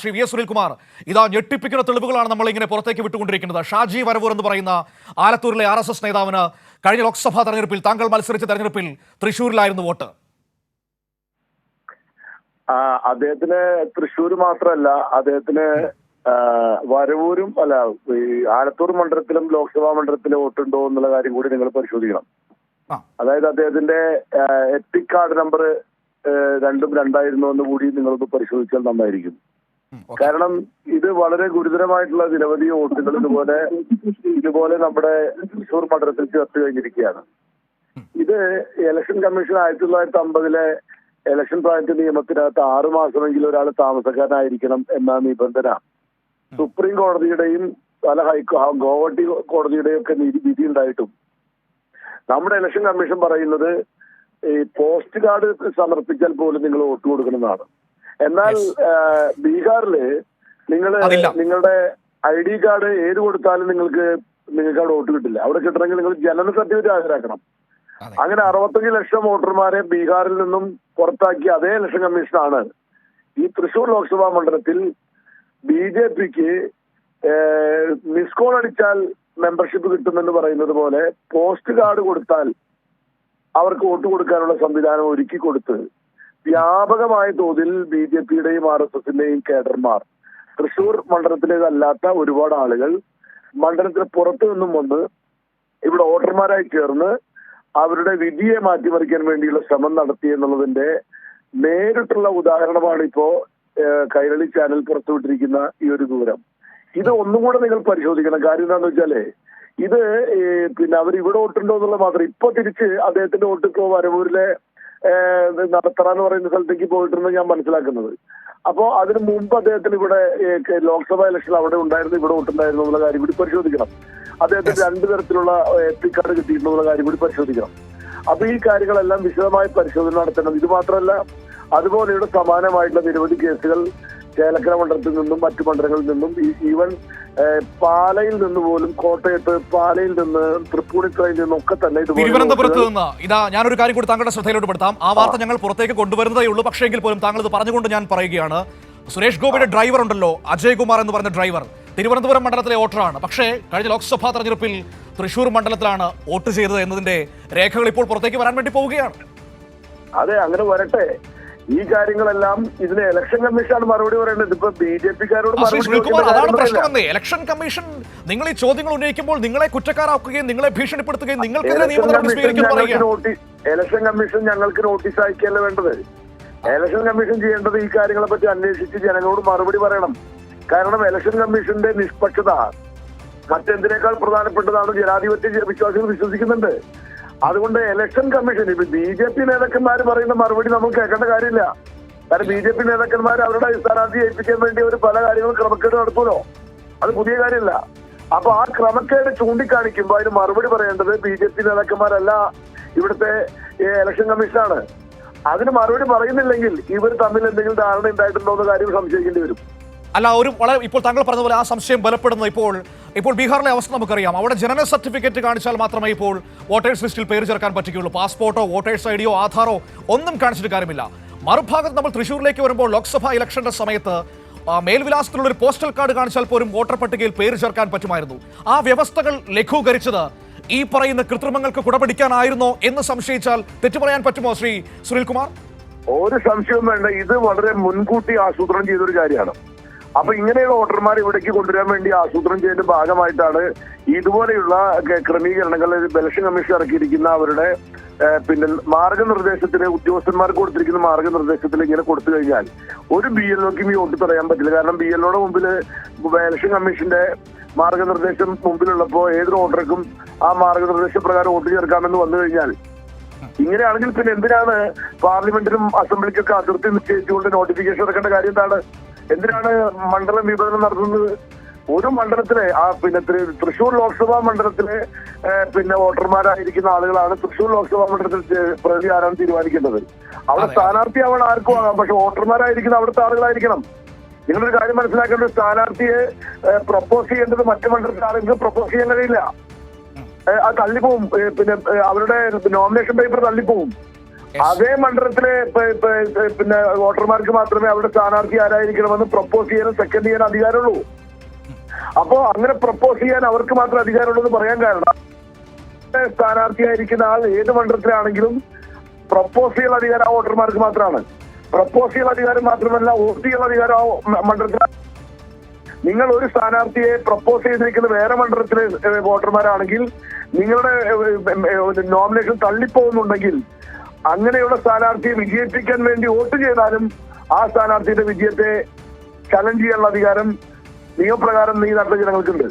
Shri V S Sunilkumar ഇതാ ഞെട്ടിപ്പിക്കുന്ന തെളിവുകളാണ് നമ്മൾ ഇങ്ങനെ പുറത്തേക്ക് വിട്ടുകൊണ്ടിരിക്കുന്നത് ഷാജി വരവൂർ എന്ന് പറയുന്ന ആലത്തൂരിലെ ആർ എസ് എസ് നേതാവിന് കഴിഞ്ഞ ലോക്സഭാ തെരഞ്ഞെടുപ്പിൽ താങ്കൾ മത്സരിച്ച തെരഞ്ഞെടുപ്പിൽ തൃശൂരിലായിരുന്നു വോട്ട് അദ്ദേഹത്തിന് തൃശൂർ മാത്രമല്ല അദ്ദേഹത്തിന് വരവൂരും അല്ല ഈ ആലത്തൂർ മണ്ഡലത്തിലും ലോക്സഭാ മണ്ഡലത്തിലും വോട്ടുണ്ടോ എന്നുള്ള കാര്യം കൂടി നിങ്ങൾ പരിശോധിക്കണം. അതായത് അദ്ദേഹത്തിന്റെ എപ്പിക് കാർഡ് നമ്പർ രണ്ടും രണ്ടായിരുന്നു എന്ന് കൂടി നിങ്ങളൊന്ന് പരിശോധിച്ചാൽ നന്നായിരിക്കും. കാരണം ഇത് വളരെ ഗുരുതരമായിട്ടുള്ള നിരവധി വോട്ടുകൾ ഇതുപോലെ ഇതുപോലെ നമ്മുടെ തൃശൂർ മണ്ഡലത്തിൽ ചേർത്ത് കഴിഞ്ഞിരിക്കുകയാണ്. ഇത് ഇലക്ഷൻ കമ്മീഷൻ ആയിരത്തി തൊള്ളായിരത്തി അമ്പതിലെ ഇലക്ഷൻ പ്രായത്തിന്റെ നിയമത്തിനകത്ത് ആറു മാസമെങ്കിലും ഒരാൾ താമസക്കാരനായിരിക്കണം എന്ന നിബന്ധന. സുപ്രീം കോടതിയുടെയും പല ഹൈക്കോ ഗോവട്ടി കോടതിയുടെയും ഒക്കെ വിധി ഉണ്ടായിട്ടും. നമ്മുടെ ഇലക്ഷൻ കമ്മീഷൻ പറയുന്നത് ഈ പോസ്റ്റ് കാർഡ് സമർപ്പിച്ചാൽ പോലും നിങ്ങൾ വോട്ട് കൊടുക്കണമെന്നാണ് എന്നാൽ ബീഹാറിൽ നിങ്ങൾ നിങ്ങളുടെ ഐ ഡി കാർഡ് ഏത് കൊടുത്താലും നിങ്ങൾക്ക് നിങ്ങൾക്ക് അവിടെ വോട്ട് കിട്ടില്ല. അവിടെ കിട്ടണമെങ്കിൽ നിങ്ങൾ ജനന സർട്ടിഫിക്കറ്റ് ഹാജരാക്കണം. അങ്ങനെ അറുപത്തഞ്ച് ലക്ഷം വോട്ടർമാരെ ബീഹാറിൽ നിന്നും പുറത്താക്കി അതേ ഇലക്ഷൻ കമ്മീഷനാണ് ഈ തൃശൂർ ലോക്സഭാ മണ്ഡലത്തിൽ ബി ജെ പിക്ക് മിസ് കോൾ അടിച്ചാൽ മെമ്പർഷിപ്പ് കിട്ടുമെന്ന് പറയുന്നത് പോലെ പോസ്റ്റ് കാർഡ് കൊടുത്താൽ അവർക്ക് വോട്ട് കൊടുക്കാനുള്ള സംവിധാനം ഒരുക്കി കൊടുത്ത് വ്യാപകമായ തോതിൽ ബി ജെ പിയുടെയും ആർ എസ് എസിന്റെയും കേഡർമാർ. തൃശൂർ മണ്ഡലത്തിലേതല്ലാത്ത ഒരുപാട് ആളുകൾ മണ്ഡലത്തിന് പുറത്തു നിന്നും വന്ന് ഇവിടെ വോട്ടർമാരായി ചേർന്ന് അവരുടെ വിധിയെ മാറ്റിമറിക്കാൻ വേണ്ടിയുള്ള ശ്രമം നടത്തി എന്നുള്ളതിന്റെ നേരിട്ടുള്ള ഉദാഹരണമാണ് ഇപ്പോ കൈരളി ചാനൽ പുറത്തുവിട്ടിരിക്കുന്ന ഈ ഒരു ദൂരം ഇത് ഒന്നും കൂടെ നിങ്ങൾ പരിശോധിക്കണം. കാര്യം എന്താണെന്ന് വെച്ചാലേ ഇത് പിന്നെ അവർ ഇവിടെ വോട്ടുണ്ടോ എന്നുള്ളത് മാത്രം. ഇപ്പൊ തിരിച്ച് അദ്ദേഹത്തിന്റെ വോട്ട് ഇപ്പോ വരവൂരിലെ നടത്തറ എന്ന് പറയുന്ന സ്ഥലത്തേക്ക് പോയിട്ടുണ്ട് ഞാൻ മനസ്സിലാക്കുന്നത്. അപ്പോ അതിന് മുമ്പ് അദ്ദേഹത്തിന് ഇവിടെ ലോക്സഭാ ഇലക്ഷൻ അവിടെ ഉണ്ടായിരുന്നു ഇവിടെ വോട്ടുണ്ടായിരുന്നു എന്നുള്ള കാര്യം കൂടി പരിശോധിക്കണം. അദ്ദേഹത്തിന് രണ്ടു തരത്തിലുള്ള എത്തിക് കാർഡ് കിട്ടിയിട്ടുള്ള കാര്യം കൂടി പരിശോധിക്കണം. അപ്പൊ ഈ കാര്യങ്ങളെല്ലാം വിശദമായ പരിശോധന നടത്തണം ഇത് മാത്രമല്ല അതുപോലെ അതുപോലെയുള്ള സമാനമായിട്ടുള്ള നിരവധി കേസുകൾ ചേലക്കര മണ്ഡലത്തിൽ നിന്നും മറ്റു മണ്ഡലങ്ങളിൽ നിന്നും ഈവൻ പാലയിൽ നിന്ന് പോലും കോട്ടയത്ത് പാലയിൽ നിന്ന് തൃപ്പൂണിത്തുറയിൽ നിന്നൊക്കെ തന്നെ ഇത് തിരുവനന്തപുരത്ത് നിന്ന്. ഇതാ ഞാനൊരു കാര്യം കൂടി താങ്കളുടെ ശ്രദ്ധയിലോട്ട് പെടുത്താം. ആ വാർത്ത ഞങ്ങൾ പുറത്തേക്ക് കൊണ്ടുവരുന്നതേ ഉള്ളൂ. പക്ഷേ എങ്കിൽ പോലും താങ്കൾ ഇത് പറഞ്ഞുകൊണ്ട് ഞാൻ പറയുകയാണ്. സുരേഷ് ഗോപിയുടെ ഡ്രൈവർ ഉണ്ടല്ലോ അജയ് കുമാർ എന്ന് പറഞ്ഞ ഡ്രൈവർ തിരുവനന്തപുരം മണ്ഡലത്തിലെ വോട്ടറാണ്. പക്ഷേ കഴിഞ്ഞ ലോക്സഭാ തെരഞ്ഞെടുപ്പിൽ തൃശൂർ മണ്ഡലത്തിലാണ് വോട്ട് ചെയ്തത് എന്നതിന്റെ രേഖകൾ ഇപ്പോൾ പുറത്തേക്ക് വരാൻ വേണ്ടി പോവുകയാണ്. അതെ അങ്ങനെ വരട്ടെ. ഈ കാര്യങ്ങളെല്ലാം ഇതിന് ഇലക്ഷൻ കമ്മീഷനാണ് മറുപടി പറയേണ്ടത് ഇപ്പൊ ബി ജെ പിക്കാരോട് അതാണ്. പ്രശ്നമെന്നേ ഇലക്ഷൻ കമ്മീഷൻ നിങ്ങൾ ഈ ചോദ്യങ്ങൾ ഉന്നയിക്കുമ്പോൾ നിങ്ങളെ കുറ്റക്കാരാക്കുകയും നിങ്ങളെ ഭീഷണിപ്പെടുത്തുകയും നിങ്ങൾക്കെതിരെ നിയമ നടപടി ഇലക്ഷൻ കമ്മീഷൻ ഞങ്ങൾക്ക് നോട്ടീസ് അയക്കുകയല്ല വേണ്ടത്? ഇലക്ഷൻ കമ്മീഷൻ ചെയ്യേണ്ടത് ഈ കാര്യങ്ങളെ പറ്റി അന്വേഷിച്ച് ജനങ്ങളോട് മറുപടി പറയണം. കാരണം ഇലക്ഷൻ കമ്മീഷന്റെ നിഷ്പക്ഷത മറ്റെന്തിനേക്കാൾ പ്രധാനപ്പെട്ടതാണ് ജനാധിപത്യ വിശ്വാസികൾ വിശ്വസിക്കുന്നുണ്ട്. അതുകൊണ്ട് ഇലക്ഷൻ കമ്മീഷൻ ഇപ്പൊ ബി ജെ പി നേതാക്കന്മാർ പറയുന്ന മറുപടി നമ്മൾ കേൾക്കേണ്ട കാര്യമില്ല. കാരണം ബി ജെ പി നേതാക്കന്മാർ അവരുടെ സ്ഥാനാർത്ഥി ഏൽപ്പിക്കാൻ വേണ്ടി അവർ പല കാര്യങ്ങളും ക്രമക്കേട് നടത്തുമല്ലോ. അത് പുതിയ കാര്യമല്ല. അപ്പൊ ആ ക്രമക്കേട് ചൂണ്ടിക്കാണിക്കുമ്പോൾ അതിന് മറുപടി പറയേണ്ടത് ബി ജെ പി നേതാക്കന്മാരല്ല. ഇവിടുത്തെ ഇലക്ഷൻ കമ്മീഷനാണ് അതിന് മറുപടി പറയുന്നില്ലെങ്കിൽ ഇവർ തമ്മിൽ എന്തെങ്കിലും ധാരണ ഉണ്ടായിട്ടുണ്ടോ എന്ന കാര്യം സംശയിക്കേണ്ടി വരും. അല്ല ഒരു വളരെ ഇപ്പോൾ താങ്കൾ പറഞ്ഞ പോലെ ആ സംശയം ബലപ്പെടുന്നു. ഇപ്പോൾ ഇപ്പോൾ ബീഹാറിലെ അവസ്ഥ നമുക്കറിയാം. അവിടെ ജനന സർട്ടിഫിക്കറ്റ് കാണിച്ചാൽ മാത്രമേ ഇപ്പോൾ വോട്ടേഴ്സ് ലിസ്റ്റിൽ പേര് ചേർക്കാൻ പറ്റുകയുള്ളൂ. പാസ്പോർട്ടോ വോട്ടേഴ്സ് ഐ ഡിയോ ആധാറോ ഒന്നും കാണിച്ചിട്ട് കാര്യമില്ല. മറുഭാഗത്ത് നമ്മൾ തൃശ്ശൂരിലേക്ക് വരുമ്പോൾ ലോക്സഭാ ഇലക്ഷന്റെ സമയത്ത് മേൽവിലാസത്തിലുള്ള ഒരു പോസ്റ്റൽ കാർഡ് കാണിച്ചാൽ പോലും വോട്ടർ പട്ടികയിൽ പേര് ചേർക്കാൻ പറ്റുമായിരുന്നു. ആ വ്യവസ്ഥകൾ ലഘൂകരിച്ചത് ഈ പറയുന്ന കൃത്രിമങ്ങൾക്ക് കുടപിടിക്കാനായിരുന്നോ എന്ന് സംശയിച്ചാൽ തെറ്റു പറയാൻ പറ്റുമോ ശ്രീ സുനിൽകുമാർ? ഒരു സംശയവും വേണ്ട. ഇത് വളരെ മുൻകൂട്ടി ആസൂത്രണം ചെയ്തൊരു കാര്യമാണ്. അപ്പൊ ഇങ്ങനെയുള്ള വോട്ടർമാർ ഇവിടേക്ക് കൊണ്ടുവരാൻ വേണ്ടി ആസൂത്രണം ചെയ്തതിന്റെ ഭാഗമായിട്ടാണ് ഇതുപോലെയുള്ള ക്രമീകരണങ്ങൾ ഇലക്ഷൻ കമ്മീഷൻ ഇറക്കിയിരിക്കുന്ന അവരുടെ പിന്നെ മാർഗനിർദ്ദേശത്തിന് ഉദ്യോഗസ്ഥന്മാർക്ക് കൊടുത്തിരിക്കുന്ന മാർഗനിർദ്ദേശത്തിൽ ഇങ്ങനെ കൊടുത്തു കഴിഞ്ഞാൽ ഒരു ബി എൽ ഈ വോട്ട് തടയാൻ പറ്റില്ല. കാരണം ബി എൽ മുമ്പിൽ ഇലക്ഷൻ കമ്മീഷന്റെ മാർഗനിർദ്ദേശം മുമ്പിലുള്ളപ്പോൾ ഏതൊരു വോട്ടർക്കും ആ മാർഗനിർദ്ദേശ പ്രകാരം വോട്ട് ചേർക്കാമെന്ന് വന്നു കഴിഞ്ഞാൽ ഇങ്ങനെയാണെങ്കിൽ പിന്നെ എന്തിനാണ് പാർലമെന്റിനും അസംബ്ലിക്കൊക്കെ അതിർത്തി നിശ്ചയിച്ചുകൊണ്ട് നോട്ടിഫിക്കേഷൻ ഇറക്കേണ്ട കാര്യം എന്താണ്? എന്തിനാണ് മണ്ഡലം വിഭജനം നടത്തുന്നത്? ഒരു മണ്ഡലത്തിലെ ആ പിന്നെ തൃശൂർ ലോക്സഭാ മണ്ഡലത്തിലെ പിന്നെ വോട്ടർമാരായിരിക്കുന്ന ആളുകളാണ് തൃശൂർ ലോക്സഭാ മണ്ഡലത്തിൽ പ്രതി ആരാണ് തീരുമാനിക്കേണ്ടത്? അവിടെ സ്ഥാനാർത്ഥി സ്ഥാനാർത്ഥിയാവാൻ ആർക്കും ആകാം. പക്ഷെ വോട്ടർമാരായിരിക്കുന്ന അവിടുത്തെ ആളുകളായിരിക്കണം. നിങ്ങളൊരു കാര്യം മനസ്സിലാക്കേണ്ടത് സ്ഥാനാർത്ഥിയെ പ്രപ്പോസ് ചെയ്യേണ്ടത് മറ്റു മണ്ഡലത്തിലെ ആരെങ്കിലും പ്രപ്പോസ് ചെയ്യാൻ കഴിയില്ല. അത് തള്ളിപ്പോവും. പിന്നെ അവരുടെ നോമിനേഷൻ പേപ്പർ തള്ളിപ്പോവും. അതേ മണ്ഡലത്തിലെ പിന്നെ വോട്ടർമാർക്ക് മാത്രമേ അവരുടെ സ്ഥാനാർത്ഥി ആരായിരിക്കണമെന്ന് പ്രപ്പോസ് ചെയ്യാനും സെക്കൻഡ് ചെയ്യാൻ അധികാരമുള്ളൂ. അപ്പോ അങ്ങനെ പ്രപ്പോസ് ചെയ്യാൻ അവർക്ക് മാത്രമേ അധികാരമുള്ളൂ എന്ന് പറയാൻ കാരണം സ്ഥാനാർത്ഥിയായിരിക്കുന്ന ആൾ ഏത് മണ്ഡലത്തിലാണെങ്കിലും പ്രപ്പോസ് ചെയ്യുന്ന അധികാരം ആ വോട്ടർമാർക്ക് മാത്രമാണ്. പ്രപ്പോസ് ചെയ്യുന്ന അധികാരം മാത്രമല്ല വോട്ട് ചെയ്യുന്ന അധികാരം ആ മണ്ഡലത്തിൽ നിങ്ങൾ ഒരു സ്ഥാനാർത്ഥിയെ പ്രപ്പോസ് ചെയ്തിരിക്കുന്ന വേറെ മണ്ഡലത്തിലെ വോട്ടർമാരാണെങ്കിൽ നിങ്ങളുടെ നോമിനേഷൻ തള്ളിപ്പോകുന്നുണ്ടെങ്കിൽ അങ്ങനെയുള്ള സ്ഥാനാർത്ഥിയെ വിജയിപ്പിക്കാൻ വേണ്ടി വോട്ട് ചെയ്താലും ആ സ്ഥാനാർത്ഥിയുടെ വിജയത്തെ ചലഞ്ച് ചെയ്യാനുള്ള അധികാരം നിയമപ്രകാരം ഈ നാട്ടിലെ ജനങ്ങൾക്കുണ്ട്.